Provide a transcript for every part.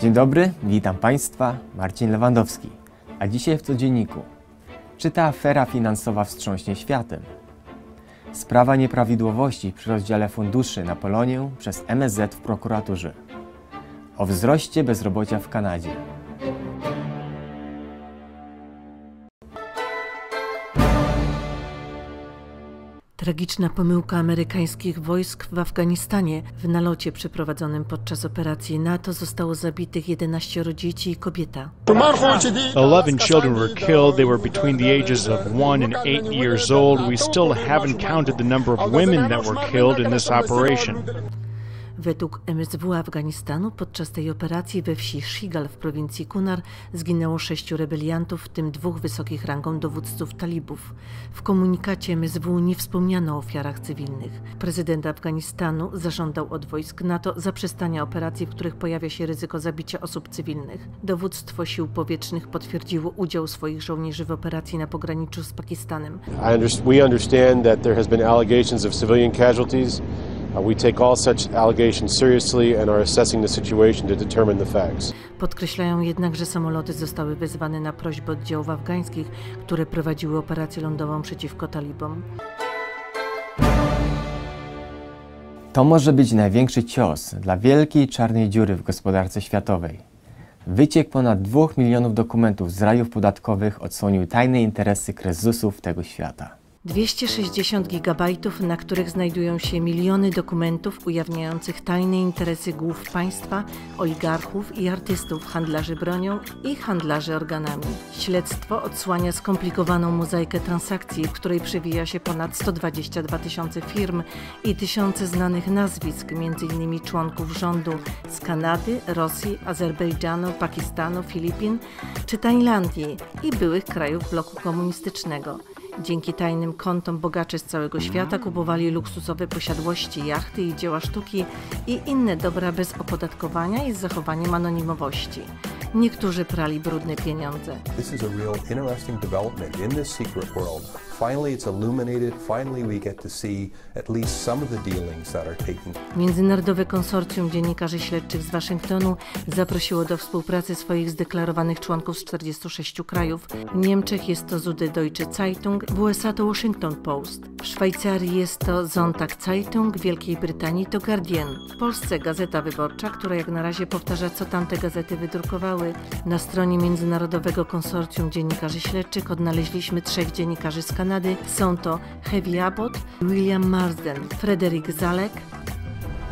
Dzień dobry, witam Państwa, Marcin Lewandowski. A dzisiaj w codzienniku. Czy ta afera finansowa wstrząśnie światem? Sprawa nieprawidłowości przy rozdziale funduszy na Polonię przez MSZ w prokuraturze. O wzroście bezrobocia w Kanadzie. Tragiczna pomyłka amerykańskich wojsk w Afganistanie. W nalocie przeprowadzonym podczas operacji NATO zostało zabitych 11 dzieci i kobieta. 11 children were killed. They were between the ages of 1 and 8 years old. We still haven't counted the number of women that were killed in this operation. Według MSW Afganistanu podczas tej operacji we wsi Shigal w prowincji Kunar zginęło sześciu rebeliantów, w tym dwóch wysokich rangą dowódców talibów. W komunikacie MSW nie wspomniano o ofiarach cywilnych. Prezydent Afganistanu zażądał od wojsk NATO zaprzestania operacji, w których pojawia się ryzyko zabicia osób cywilnych. Dowództwo sił powietrznych potwierdziło udział swoich żołnierzy w operacji na pograniczu z Pakistanem. We understand that there has been allegations of civilian casualties. We take all such allegations seriously and are assessing the situation to determine the facts. Podkreślają jednak, że samoloty zostały wezwane na prośbę oddziałów afgańskich, które prowadziły operację lądową przeciwko talibom. To może być największy cios dla wielkiej czarnej dziury w gospodarce światowej. Wyciek ponad 2 milionów dokumentów z rajów podatkowych odsłonił tajne interesy krezusów tego świata. 260 gigabajtów, na których znajdują się miliony dokumentów ujawniających tajne interesy głów państwa, oligarchów i artystów, handlarzy bronią i handlarzy organami. Śledztwo odsłania skomplikowaną mozaikę transakcji, w której przewija się ponad 122 tysiące firm i tysiące znanych nazwisk, m.in. członków rządu z Kanady, Rosji, Azerbejdżanu, Pakistanu, Filipin czy Tajlandii i byłych krajów bloku komunistycznego. Dzięki tajnym kontom bogacze z całego świata kupowali luksusowe posiadłości, jachty i dzieła sztuki i inne dobra bez opodatkowania i z zachowaniem anonimowości. Niektórzy prali brudne pieniądze. This is a real interesting development in this secret world. Finally it's illuminated, finally we get to see at least some of the dealings that are taking. Międzynarodowe konsorcjum dziennikarzy śledczych z Waszyngtonu zaprosiło do współpracy swoich zdeklarowanych członków z 46 krajów. W Niemczech jest to Zude Deutsche Zeitung, w USA to Washington Post, w Szwajcarii jest to Sonntag Zeitung, w Wielkiej Brytanii to Guardian, w Polsce Gazeta Wyborcza, która jak na razie powtarza, co tamte gazety wydrukowały. Na stronie Międzynarodowego Konsorcjum Dziennikarzy Śledczych odnaleźliśmy trzech dziennikarzy z Kanady, Kanady są to Heavy Abbott, William Marsden, Frederick Zalek,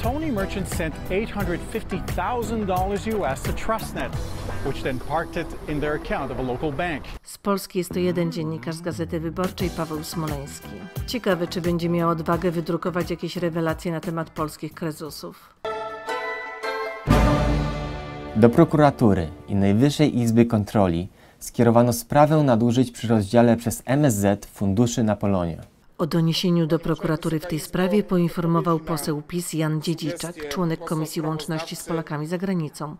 Tony Merchant sent $850,000 US to TrustNet, which then parked it in their account of a local bank. Z Polski jest to jeden dziennikarz z Gazety Wyborczej, Paweł Smoleński. Ciekawe, czy będzie miał odwagę wydrukować jakieś rewelacje na temat polskich krezusów. Do prokuratury i Najwyższej Izby Kontroli skierowano sprawę nadużyć przy rozdziale przez MSZ funduszy na Polonie. O doniesieniu do prokuratury w tej sprawie poinformował poseł PiS Jan Dziedziczak, członek Komisji Łączności z Polakami za granicą.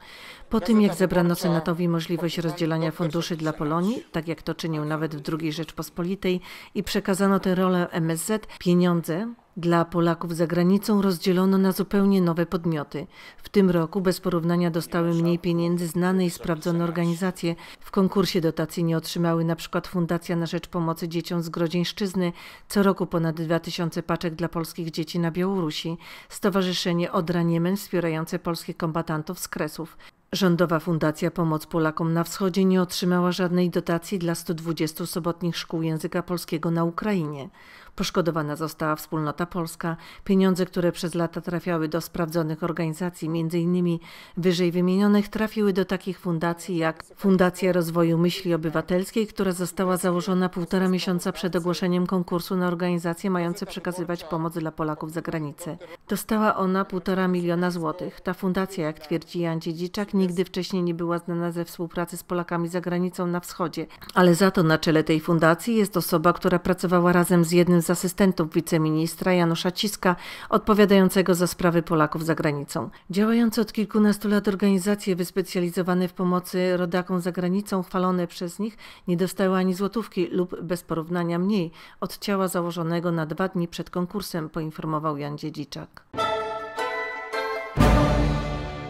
Po tym, jak zebrano Senatowi możliwość rozdzielania funduszy dla Polonii, tak jak to czynił nawet w II Rzeczpospolitej, i przekazano tę rolę MSZ, pieniądze dla Polaków za granicą rozdzielono na zupełnie nowe podmioty. W tym roku bez porównania dostały mniej pieniędzy znane i sprawdzone organizacje. W konkursie dotacji nie otrzymały np. Fundacja na Rzecz Pomocy Dzieciom z Grodzieńszczyzny, co roku ponad 2000 paczek dla polskich dzieci na Białorusi, Stowarzyszenie Odra Niemen wspierające polskich kombatantów z Kresów. Rządowa Fundacja Pomoc Polakom na Wschodzie nie otrzymała żadnej dotacji dla 120 sobotnich szkół języka polskiego na Ukrainie. Poszkodowana została wspólnota polska. Pieniądze, które przez lata trafiały do sprawdzonych organizacji, innymi wyżej wymienionych, trafiły do takich fundacji jak Fundacja Rozwoju Myśli Obywatelskiej, która została założona półtora miesiąca przed ogłoszeniem konkursu na organizacje mające przekazywać pomoc dla Polaków za granicę. Dostała ona półtora miliona złotych. Ta fundacja, jak twierdzi Jan Dziedziczak, nigdy wcześniej nie była znana ze współpracy z Polakami za granicą na wschodzie, ale za to na czele tej fundacji jest osoba, która pracowała razem z jednym z z asystentów wiceministra Janusza Ciska, odpowiadającego za sprawy Polaków za granicą. Działające od kilkunastu lat organizacje wyspecjalizowane w pomocy rodakom za granicą, chwalone przez nich, nie dostały ani złotówki lub bez porównania mniej od ciała założonego na dwa dni przed konkursem, poinformował Jan Dziedziczak.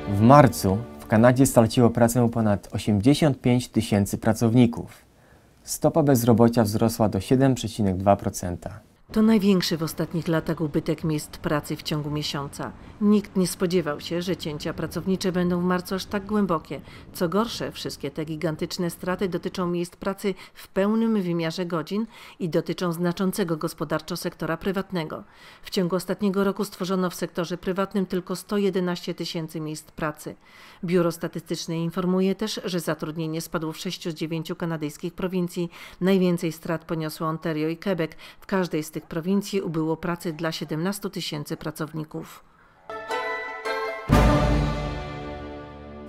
W marcu w Kanadzie straciło pracę ponad 85 tysięcy pracowników. Stopa bezrobocia wzrosła do 7,2%. To największy w ostatnich latach ubytek miejsc pracy w ciągu miesiąca. Nikt nie spodziewał się, że cięcia pracownicze będą w marcu aż tak głębokie. Co gorsze, wszystkie te gigantyczne straty dotyczą miejsc pracy w pełnym wymiarze godzin i dotyczą znaczącego gospodarczo sektora prywatnego. W ciągu ostatniego roku stworzono w sektorze prywatnym tylko 111 tysięcy miejsc pracy. Biuro Statystyczne informuje też, że zatrudnienie spadło w 6 z 9 kanadyjskich prowincji. Najwięcej strat poniosły Ontario i Quebec. W każdej z tych prowincji ubyło pracy dla 17 tysięcy pracowników.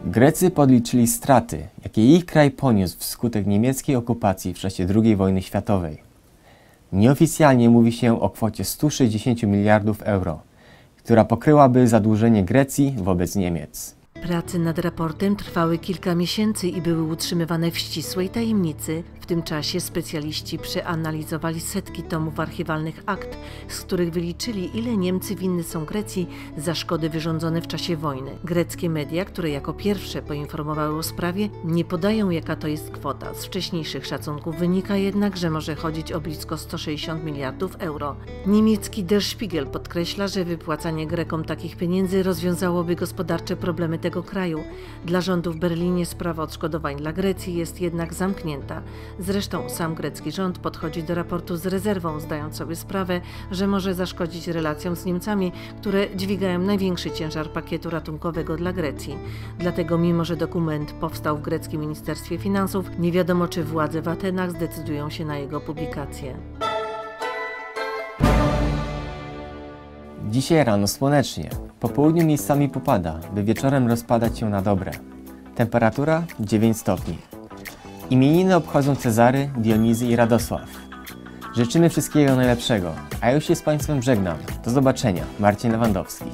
Grecy podliczyli straty, jakie ich kraj poniósł wskutek niemieckiej okupacji w czasie II wojny światowej. Nieoficjalnie mówi się o kwocie 160 miliardów euro, która pokryłaby zadłużenie Grecji wobec Niemiec. Prace nad raportem trwały kilka miesięcy i były utrzymywane w ścisłej tajemnicy. W tym czasie specjaliści przeanalizowali setki tomów archiwalnych akt, z których wyliczyli, ile Niemcy winny są Grecji za szkody wyrządzone w czasie wojny. Greckie media, które jako pierwsze poinformowały o sprawie, nie podają jaka to jest kwota. Z wcześniejszych szacunków wynika jednak, że może chodzić o blisko 160 miliardów euro. Niemiecki Der Spiegel podkreśla, że wypłacanie Grekom takich pieniędzy rozwiązałoby gospodarcze problemy tego kraju. Dla rządu w Berlinie sprawa odszkodowań dla Grecji jest jednak zamknięta. Zresztą sam grecki rząd podchodzi do raportu z rezerwą, zdając sobie sprawę, że może zaszkodzić relacjom z Niemcami, które dźwigają największy ciężar pakietu ratunkowego dla Grecji. Dlatego, mimo że dokument powstał w greckim Ministerstwie Finansów, nie wiadomo, czy władze w Atenach zdecydują się na jego publikację. Dzisiaj rano słonecznie. Po południu miejscami popada, by wieczorem rozpadać się na dobre. Temperatura 9 stopni. Imieniny obchodzą Cezary, Dionizy i Radosław. Życzymy wszystkiego najlepszego, a już się z Państwem żegnam. Do zobaczenia. Marcin Lewandowski.